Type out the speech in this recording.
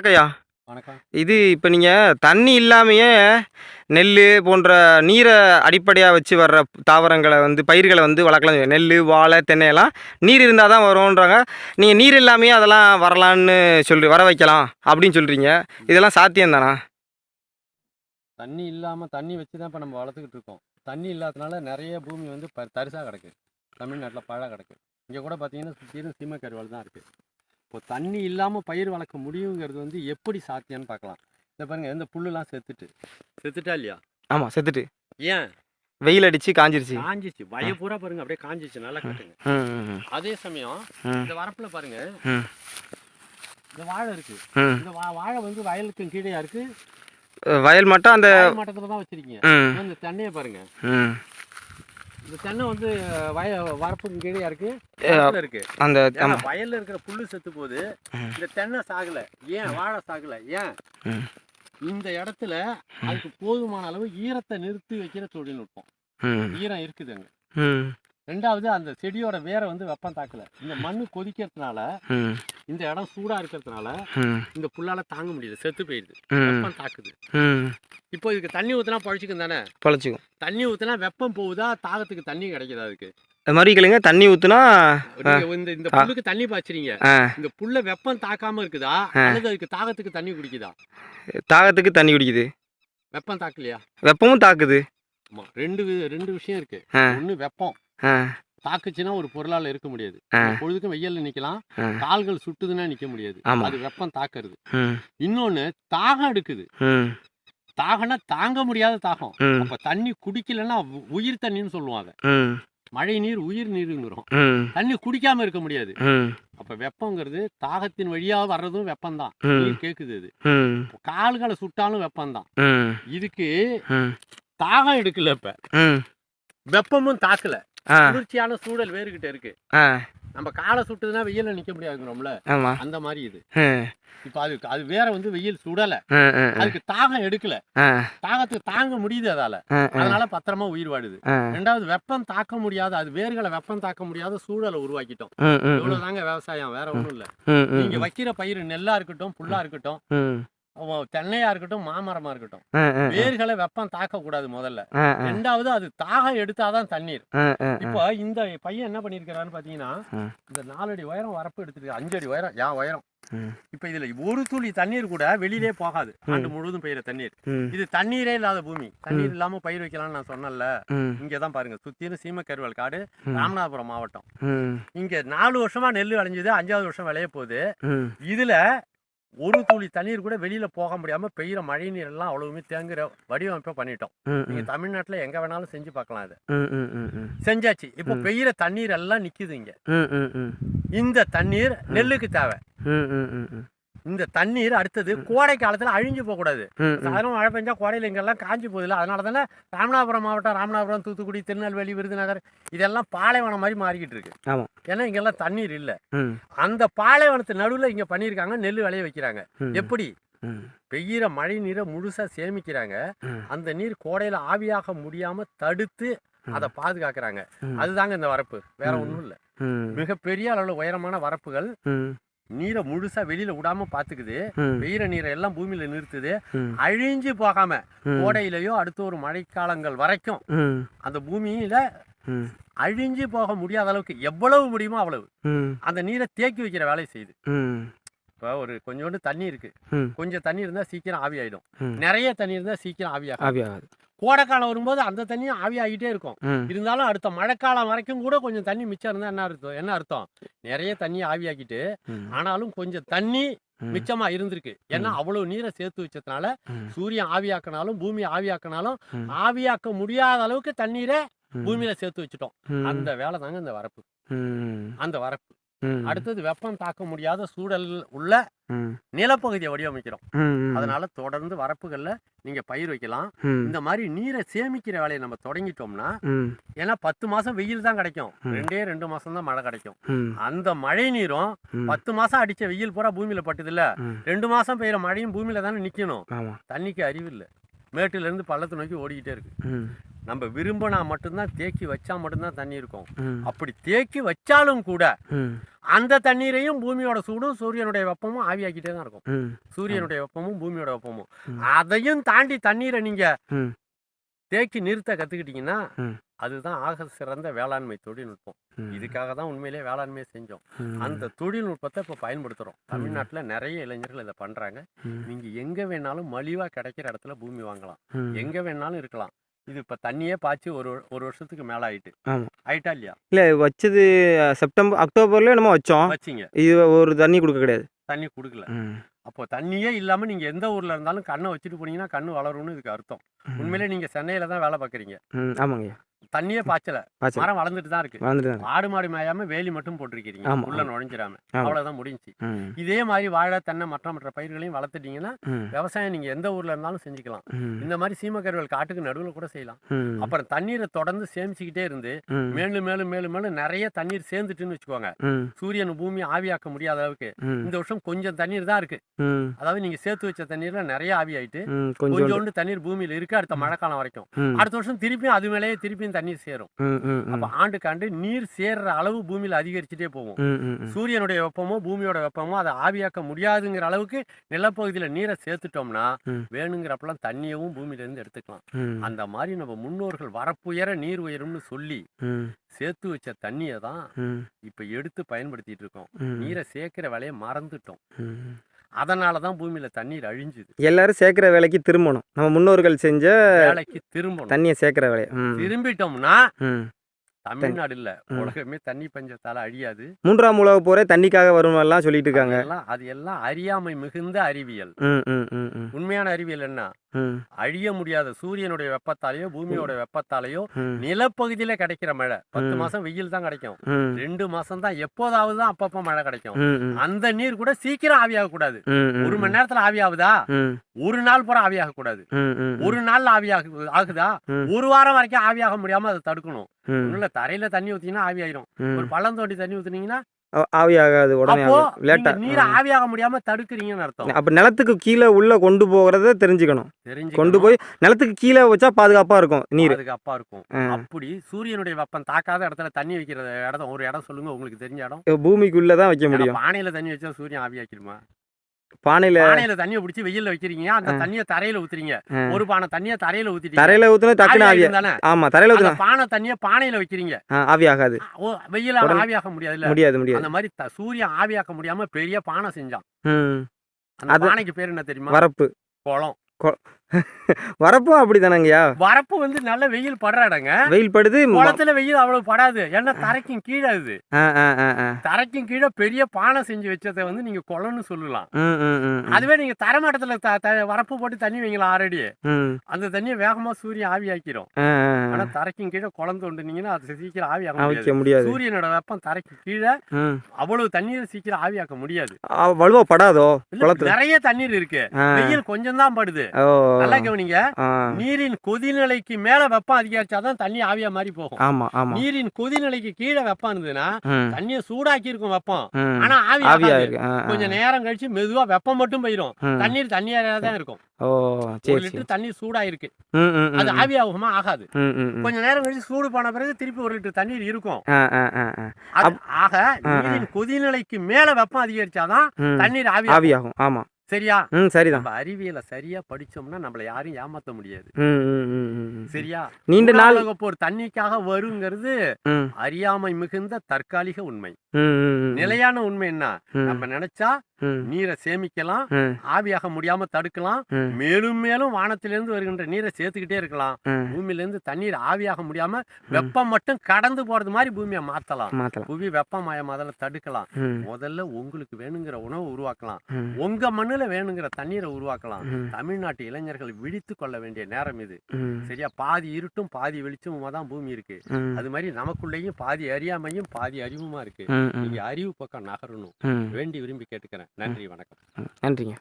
வணக்கம்யா. வணக்கம். இது இப்போ நீங்கள் தண்ணி இல்லாமையே நெல் போன்ற நீரை அடிப்படையாக வச்சு வர்ற தாவரங்களை வந்து பயிர்களை வந்து வளர்க்கலாம். நெல் வாழை தென்னையெல்லாம் நீர் இருந்தால் தான் வரும்ன்றாங்க. நீங்கள் நீர் இல்லாமையே அதெல்லாம் வரலான்னு சொல்லி வர வைக்கலாம் அப்படின்னு சொல்கிறீங்க இதெல்லாம் சாத்தியம் தானா? தண்ணி இல்லாமல் தண்ணி வச்சு தான் இப்போ நம்ம வளர்த்துக்கிட்டு இருக்கோம். தண்ணி இல்லாதனால நிறைய பூமி வந்து ப தரிசாக கிடக்கு. தமிழ்நாட்டில் பழ கிடக்கு. இங்கே கூட பார்த்தீங்கன்னா சுற்றிலும் சீமை கருவால் தான் இருக்குது இப்போ தண்ணி இல்லாமல் பயிர் வளர்க்க முடியுங்கிறது வந்து எப்படி சாத்தியம்னு பார்க்கலாம். இந்த பாருங்க இந்த புல்லுலாம் செத்துட்டு. செத்துட்டா இல்லையா? ஆமாம் செத்துட்டு. ஏன்? வெயில் அடித்து காஞ்சிருச்சு. காஞ்சிச்சு. வய பூரா பாருங்க அப்படியே காஞ்சிச்சு நல்லா கட்டுங்க. அதே சமயம் இந்த வரப்பில் பாருங்க. இந்த வாழை இருக்கு. இந்த வாழை வந்து வயலுக்கு கீழேயா இருக்கு. வயல் மட்டும் அந்த மட்டத்தில் தான் வச்சிருக்கீங்க. ம். இந்த தென்னையை பாருங்க. இந்த தென்னை வந்து வய வரப்புக்கு கீழே இருக்கு? அந்த வயல்ல இருக்கிற புல்லு செத்து போது. இந்த தென்னை சாகல. ஏன்? வாழை சாகல. ஏன். இந்த இடத்துல அதுக்கு போதுமான அளவு ஈரத்தை நிறுத்தி வைக்கிற தொழில்நுட்பம். ஈரம் இருக்குதுங்க ரெண்டாவது அந்த செடியோட வேரை வந்து வெப்பம் தாக்கல. இந்த மண்ணு கொதிக்கிறதுனால இந்த இடம் சூடா இருக்கிறதுனால இந்த புல்லால தாங்க முடியுது செத்து போயிடுது வெப்பம் தாக்குது. இப்போ இதுக்கு தண்ணி ஊத்துனா பழிச்சுக்கும் தானே? பழச்சிக்கும். தண்ணி ஊத்துனா வெப்பம் போகுதா? தாகத்துக்கு தண்ணி கிடைக்குதா அதுக்கு? அது மாதிரி கேளுங்க தண்ணி நீங்க இந்த இந்த புல்லுக்கு தண்ணி பாய்ச்சறீங்க. இந்த புல்ல வெப்பம் தாக்காம இருக்குதா. அல்லது அதுக்கு தாகத்துக்கு தண்ணி குடிக்குதா? தாகத்துக்கு தண்ணி குடிக்குது. வெப்பம் தாக்கலையா? வெப்பமும் தாக்குது. ஆமா ரெண்டு ரெண்டு விஷயம் இருக்கு. ஒண்ணு வெப்பம். தாக்குச்சுன்னா ஒரு பொருளால இருக்க முடியாது. பொழுதுக்கும் வெயில்ல நிக்கலாம். கால்கள் சுட்டுதுன்னா நிக்க முடியாது. அது வெப்பம் தாக்குறது. இன்னொன்னு தாகம் எடுக்குது. தாகம்னா தாங்க முடியாத தாகம். அப்ப தண்ணி குடிக்கலன்னா உயிர் தண்ணின்னு சொல்லுவாங்க. மழை நீர் உயிர் நீருங்கிறோம். தண்ணி குடிக்காம இருக்க முடியாது. அப்ப வெப்பங்கிறது தாகத்தின் வழியா வர்றதும் வெப்பம்தான். நீர் கேக்குது அது ம் கால்களை சுட்டாலும் வெப்பம்தான். இதுக்கு தாகம் எடுக்கல இப்ப. வெப்பமும் தாக்கல. குளிர்ச்சியான சூழல் வேறுகிட்ட இருக்கு. நம்ம காலை சுட்டுதுன்னா வெயில்ல நிக்க முடியாதுங்கிறோம்ல? அந்த மாதிரி இது. இப்ப அது அது வேற வந்து வெயில் சுடல. அதுக்கு தாகம் எடுக்கல. தாகத்துக்கு தாங்க முடியுது அதால. அதனால பத்திரமா உயிர் வாடுது. ரெண்டாவது வெப்பம் தாக்க முடியாத அது வேர்களை வெப்பம் தாக்க முடியாத சூழலை உருவாக்கிட்டோம். இவ்வளவுதாங்க விவசாயம் வேற ஒண்ணும் இல்ல. நீங்க வைக்கிற பயிர் நெல்லா இருக்கட்டும் புல்லா இருக்கட்டும். தென்னையா இருக்கட்டும் மாமரமா இருக்கட்டும். வேர்களை வெப்பம் தாக்க கூடாது முதல்ல ரெண்டாவது அது தாகம் எடுத்தாதான் தண்ணீர். இப்போ இந்த பையன் என்ன பண்ணிருக்கிறான்னு பாத்தீங்கன்னா. இந்த நாலடி உயரம் வரப்பு எடுத்துட்டு அஞ்சு அடி உயரம் யா உயரம். இப்போ இதுல ஒரு துளி தண்ணீர் கூட வெளியிலே போகாது. ஆண்டு முழுவதும் பெய்யுற தண்ணீர். இது தண்ணீரே இல்லாத பூமி. தண்ணீர் இல்லாம பயிர் வைக்கலாம்னு நான் சொன்னேன்ல. ம். இங்க தான் பாருங்க. சுத்தியும் சீம கருவல் காடு. ராமநாதபுரம் மாவட்டம். இங்க நாலு வருஷமா நெல் விளைஞ்சது அஞ்சாவது வருஷம் விளைய போகுது. இதுல ஒரு துளி தண்ணீர் கூட வெளியில போக முடியாம பெய்யுற மழை நீர் எல்லாம் அவ்வளவுமே தேங்குற வடிவமைப்பை பண்ணிட்டோம். நீங்க தமிழ்நாட்டுல எங்க வேணாலும் செஞ்சு பார்க்கலாம் ம் செஞ்சாச்சு. இப்போ. பெய்யுற தண்ணீர் எல்லாம் நிக்குது இங்க. இந்த தண்ணீர் நெல்லுக்கு தேவை. இந்த தண்ணீர் அடுத்தது கோடை காலத்துல அழிஞ்சு போக கூடாது சாதாரண மழை பெஞ்சா கோடையில இங்கெல்லாம் காஞ்சி போகுதுல அதனால தானே ராமநாதபுரம் மாவட்டம் ராமநாதபுரம் தூத்துக்குடி திருநெல்வேலி விருதுநகர் இதெல்லாம் பாலைவனம் மாதிரி மாறிக்கிட்டு இருக்கு. ஏன்னா இங்கெல்லாம் தண்ணீர் இல்ல. அந்த பாலைவனத்து நடுவுல இங்க பண்ணியிருக்காங்க நெல் விளைய வைக்கிறாங்க. எப்படி? ம். பெய்யுற மழை நீரை முழுசா சேமிக்கிறாங்க. அந்த நீர் கோடையில ஆவியாக முடியாம தடுத்து அதை பாதுகாக்கிறாங்க. அதுதாங்க இந்த வரப்பு. வேற ம். ஒண்ணும் இல்ல. மிகப்பெரிய அளவுல உயரமான வரப்புகள். நீரை முழுசா வெளியில விடாம பாத்துக்குது. பெய்யுற நீரை எல்லாம் பூமியில நிறுத்துது. அழிஞ்சு போகாம கோடையிலயோ அடுத்த ஒரு மழைக்காலங்கள் வரைக்கும் அந்த பூமியில அழிஞ்சு போக முடியாத அளவுக்கு எவ்வளவு முடியுமோ அவ்வளவு. அந்த நீரை தேக்கி வைக்கிற வேலையை செய்யுது. இப்போ ஒரு கொஞ்சோண்டு தண்ணி இருக்கு. கொஞ்சம் தண்ணி இருந்தா சீக்கிரம் ஆவி ஆயிடும். நிறைய தண்ணி இருந்தா சீக்கிரம் ஆவியாகும் ஆவியாகாது கோடைக்காலம் வரும்போது அந்த தண்ணியும் ஆவி ஆகிட்டே இருக்கும். இருந்தாலும் அடுத்த மழைக்காலம் வரைக்கும் கூட கொஞ்சம் தண்ணி மிச்சம் இருந்தா என்ன அர்த்தம்? என்ன அர்த்தம்? நிறைய தண்ணி ஆவியாக்கிட்டு ஆனாலும் கொஞ்சம் தண்ணி. மிச்சமா இருந்திருக்கு. ஏன்னா அவ்வளவு நீரை சேர்த்து வச்சதுனால. சூரியன் ஆவியாக்கினாலும் பூமி ஆவியாக்கினாலும். ஆவியாக்க முடியாத அளவுக்கு தண்ணீரை. பூமியில சேர்த்து வச்சுட்டோம். அந்த வேலை தாங்க இந்த வரப்பு. அந்த வரப்பு. அடுத்தது வெப்பம் தாக்க முடியாத சூழல் உள்ள நிலப்பகுதியை வடிவமைக்கிறோம். அதனால தொடர்ந்து வரப்புகள்ல நீங்க பயிர் வைக்கலாம். இந்த மாதிரி நீரை சேமிக்கிற வேலையை நம்ம தொடங்கிட்டோம்னா ஏன்னா பத்து மாசம் வெயில் தான் கிடைக்கும். ரெண்டே ரெண்டு மாசம் தான் மழை கிடைக்கும். அந்த மழை நீரும். பத்து மாசம் அடிச்ச வெயில் பூரா பூமியில பட்டுது இல்ல. ரெண்டு மாசம் பெய்யுற மழையும் பூமியில தானே நிக்கணும். தண்ணிக்கு அறிவு இல்லை மேட்டுல இருந்து பள்ளத்தை நோக்கி ஓடிக்கிட்டே இருக்கு. நம்ம விரும்பினா மட்டும்தான் தேக்கி வச்சா மட்டும்தான் தண்ணி இருக்கும் அப்படி தேக்கி வச்சாலும் கூட அந்த தண்ணீரையும் பூமியோட சூடும் சூரியனுடைய வெப்பமும் ஆவியாக்கிட்டே தான் இருக்கும் சூரியனுடைய வெப்பமும் பூமியோட வெப்பமும். அதையும் தாண்டி தண்ணீரை நீங்க. தேக்கி நிறுத்த கத்துக்கிட்டீங்கன்னா. அதுதான் ஆக சிறந்த வேளாண்மை தொழில்நுட்பம். இதுக்காக தான் உண்மையிலேயே வேளாண்மையை செஞ்சோம். அந்த தொழில்நுட்பத்தை இப்போ பயன்படுத்துகிறோம் தமிழ்நாட்டில் நிறைய இளைஞர்கள் இதை பண்ணுறாங்க ம். நீங்கள் எங்கே வேணாலும் மலிவாக கிடைக்கிற இடத்துல பூமி வாங்கலாம். எங்கே வேணாலும் இருக்கலாம் இது இப்போ தண்ணியே பாய்ச்சி ஒரு ஒரு வருஷத்துக்கு மேலே ஆயிட்டு. ஆமா. ஆயிட்டா இல்லையா? இல்லை வச்சது செப்டம்பர் அக்டோபர்ல நம்ம வச்சோம். வச்சிங்க. இது ஒரு தண்ணி கொடுக்க கிடையாது. தண்ணி கொடுக்கல. அப்போ தண்ணியே இல்லாமல் நீங்கள் எந்த ஊரில் இருந்தாலும் கண்ணை வச்சுட்டு போனீங்கன்னா கண்ணு வளரும்னு இதுக்கு அர்த்தம். உண்மையிலே நீங்கள் சென்னையில் தான் வேலை பார்க்குறீங்க ஆமாங்கய்யா. தண்ணியே பாய்ச்சல. மரம் வளர்ந்துட்டு தான் இருக்கு. வளர்ந்துட்டு ஆடு மாடு மேயாம வேலி மட்டும் போட்டிருக்கிறீங்க. உள்ள ஆமா. அவ்வளவுதான் முடிஞ்சுச்சு. ம். இதே மாதிரி வாழை தென்னை மற்ற மற்ற பயிர்களையும் வளர்த்துட்டீங்கன்னா விவசாயம் நீங்க எந்த ஊர்ல இருந்தாலும் செஞ்சுக்கலாம். இந்த மாதிரி சீமக்கருவல் காட்டுக்கு நடுவில் கூட செய்யலாம். அப்புறம் தண்ணீரை தொடர்ந்து சேமிச்சுக்கிட்டே இருந்து மேலும் மேலும் மேலும் மேலும் நிறைய தண்ணீர் சேர்ந்துட்டுன்னு வச்சுக்கோங்க. சூரியன் பூமி ஆவியாக்க முடியாத அளவுக்கு இந்த வருஷம் கொஞ்சம் தண்ணீர் தான் இருக்கு. அதாவது நீங்க சேர்த்து வச்ச தண்ணீர்ல நிறைய ஆவி ஆயிட்டு கொஞ்சோண்டு. தண்ணீர் பூமியில இருக்கு அடுத்த மழை காலம் வரைக்கும். அடுத்த வருஷம் திருப்பியும் அது மேலேயே திருப்பியும் தண்ணீர் சேரும். அப்ப ஆண்டுக்கு ஆண்டு நீர் சேர்ற அளவு பூமியில அதிகரிச்சுட்டே போகும். சூரியனுடைய வெப்பமோ பூமியோட வெப்பமோ அதை ஆவியாக்க முடியாதுங்கிற அளவுக்கு நிலப்பகுதியில நீரை சேர்த்துட்டோம்னா. வேணுங்கிறப்பெல்லாம் தண்ணியவும் பூமியில இருந்து எடுத்துக்கலாம் அந்த மாதிரி நம்ம முன்னோர்கள் வரப்புயர நீர் உயரும்னு சொல்லி சேர்த்து வச்ச தண்ணியை தான் இப்ப எடுத்து பயன்படுத்திட்டு இருக்கோம். நீரை சேர்க்கிற வேலையை மறந்துட்டோம். அதனால தான் பூமியில தண்ணீர் அழிஞ்சுது. எல்லாரும் சேர்க்குற வேலைக்கு திரும்பணும். நம்ம முன்னோர்கள் செஞ்ச வேலைக்கு திரும்பணும். தண்ணியை சேர்க்குற வேலையை. திரும்பிட்டோம்னா ம். தமிழ்நாடு இல்ல. உலகமே தண்ணி பஞ்சத்தால அழியாது. மூன்றாம் உலக போரே தண்ணிக்காக வருமெல்லாம் சொல்லிட்டு இருக்காங்க அது எல்லாம் அறியாமை மிகுந்த அறிவியல். உண்மையான அறிவியல் என்ன? அழிய முடியாத சூரியனுடைய வெப்பத்தாலேயோ பூமியோட வெப்பத்தாலேயோ நிலப்பகுதியில கிடைக்கிற மழை. பத்து. மாசம் வெயில் தான் கிடைக்கும். ரெண்டு மாசம் தான் எப்போதாவது தான் அப்பப்போ மழை கிடைக்கும். அந்த நீர் கூட சீக்கிரம் ஆவியாக கூடாது ஒரு மணி நேரத்துல ஆவியாகுதா? ஒரு நாள் பூரா ஆவியாக கூடாது ஒரு நாள்ல ஆவியாக ஆகுதா. ஒரு வாரம் வரைக்கும் ஆவியாக முடியாம அதை தடுக்கணும். ஒண்ணுல தரையில தண்ணி ஊத்தினா ஆவியாயிரும் ம். ஒரு பள்ளம் தோண்டி தண்ணி ஊத்துனீங்கன்னா ஆ- ஆவியாகாது உடனே லேட்டா நீரை ஆவியாக முடியாம தடுக்கிறீங்கன்னு அர்த்தம். அப்ப நிலத்துக்கு கீழே உள்ள கொண்டு போகிறத தெரிஞ்சுக்கணும். தெரிஞ்சு கொண்டு போய் நிலத்துக்கு கீழே வச்சா பாதுகாப்பா இருக்கும் நீர். அப்பா இருக்கும். அப்படி சூரியனுடைய வெப்பம் தாக்காத இடத்துல தண்ணி வைக்கிற இடம் ஒரு இடம் சொல்லுங்க உங்களுக்கு தெரிஞ்ச இடம். பூமிக்குள்ள தான் வைக்க முடியும். பானையில தண்ணி வச்சா சூரியன் ஆவியாக்கிடுமா? பானையில பானையில தண்ணியை பிடிச்சி வெயில்ல வைக்கிறீங்க. அந்த தண்ணியை தரையில ஊத்துறீங்க. ஒரு பானை தண்ணியை தரையில ஊத்திட்டீங்க. தரையில ஊத்துனா ஆவியாயிடும் தானே ஆமா தரையில ஊத்துனா பானை தண்ணியை பானையில வைக்கிறீங்க. ஆவி ஆகாது. வெயில உடனே- ஆவியாக்க முடியாதுல்ல? முடியாது முடியாது. அந்த மாதிரி சூரியன் ஆவியாக்க முடியாம பெரிய பானை செஞ்சான். அந்த பானைக்கு பேர் என்ன தெரியுமா? வரப்பு. குளம். வரப்பும் அப்படிதானங்கய்யா? வரப்பு வந்து நல்ல வெயில் படுற இடங்க வெயில் படுது குளத்துல வெயில் அவ்வளவு படாது. ஏன்னா தரைக்கும் கீழே அது. தரைக்கும் கீழே பெரிய பானை செஞ்சு வச்சதை வந்து நீங்க குளம்னு சொல்லலாம். அதுவே நீங்க தரமட்டத்துல வரப்பு போட்டு தண்ணி வைங்களா ம். அந்த தண்ணியை வேகமா சூரியன் ஆவியாக்கிரும் ஆ, ஆ, ஆ. ஆனா தரைக்கும் கீழே குளம் தோண்டுனீங்கன்னா அது சீக்கிரம் ஆவியாக்க ஆ, முடியாது. முடியாது. சூரியனோட வெப்பம் தரைக்கு கீழே. அவ்வளவு தண்ணீரை சீக்கிரம் ஆவியாக்க முடியாது. ஆ, வலுவா படாதோ நிறைய தண்ணீர் இருக்கு. வெயில் கொஞ்சம் தான் படுது நல்லா கவனிங்க. நீரின் கொதிநிலைக்கு மேல வெப்பம் அதிகரிச்சாதான் தண்ணி ஆவியா மாதிரி போகும். ஆமா ஆமா. நீரின் கொதிநிலைக்கு கீழே வெப்பம் இருந்ததுன்னா தண்ணியை சூடாக்கி இருக்கும் வெப்பம். ஆனா ஆவி ஆவியா ஆகாது. இருக்கு. ஆ, ஆ. கொஞ்ச நேரம் கழிச்சு மெதுவா வெப்பம் மட்டும் போயிடும். தண்ணீர் தண்ணியா தான் இருக்கும் ஒரு லிட்டர் தண்ணி சூடா இருக்கு அது ஆவி ஆகுமா? ஆகாது. கொஞ்ச நேரம் கழிச்சு சூடு போன பிறகு திருப்பி ஒரு லிட்டர் தண்ணீர் இருக்கும். ஆக நீரின் கொதிநிலைக்கு மேல வெப்பம் அதிகரிச்சாதான். தண்ணீர் ஆவி. ஆவியாகும். ஆமா. சரியா? ம் சரிதான். நம்ம அறிவியலை சரியா படிச்சோம்னா நம்மள யாரும் ஏமாத்த முடியாது. சரியா? நீண்ட நாள் போர் தண்ணிக்காக வருங்கிறது அறியாமை மிகுந்த தற்காலிக உண்மை. நிலையான உண்மை என்ன? நம்ம நினைச்சா நீரை சேமிக்கலாம் ஆவியாக முடியாம தடுக்கலாம். மேலும் மேலும் வானத்திலிருந்து வருகின்ற நீரை சேர்த்துக்கிட்டே இருக்கலாம். பூமியிலிருந்து தண்ணீர் ஆவியாக முடியாம வெப்பம் மட்டும் கடந்து போறது மாதிரி பூமியை மாத்தலாம். புவி வெப்பமயமாதல தடுக்கலாம். ம், முதல்ல உங்களுக்கு வேணுங்கிற உணவை உருவாக்கலாம். உங்க மண்ணுல வேணுங்கிற தண்ணீரை உருவாக்கலாம். தமிழ்நாட்டு இளைஞர்கள் விழித்து கொள்ள வேண்டிய நேரம் இது. சரியா? பாதி இருட்டும் பாதி வெளிச்சமுமா தான் பூமி இருக்கு. அது மாதிரி நமக்குள்ளேயும் பாதி அறியாமையும் பாதி அறிவுமா இருக்கு. நீங்க அறிவு பக்கம் நகரணும். வேண்டி விரும்பி கேட்டுக்கிறேன். நன்றி வணக்கம். நன்றிங்க.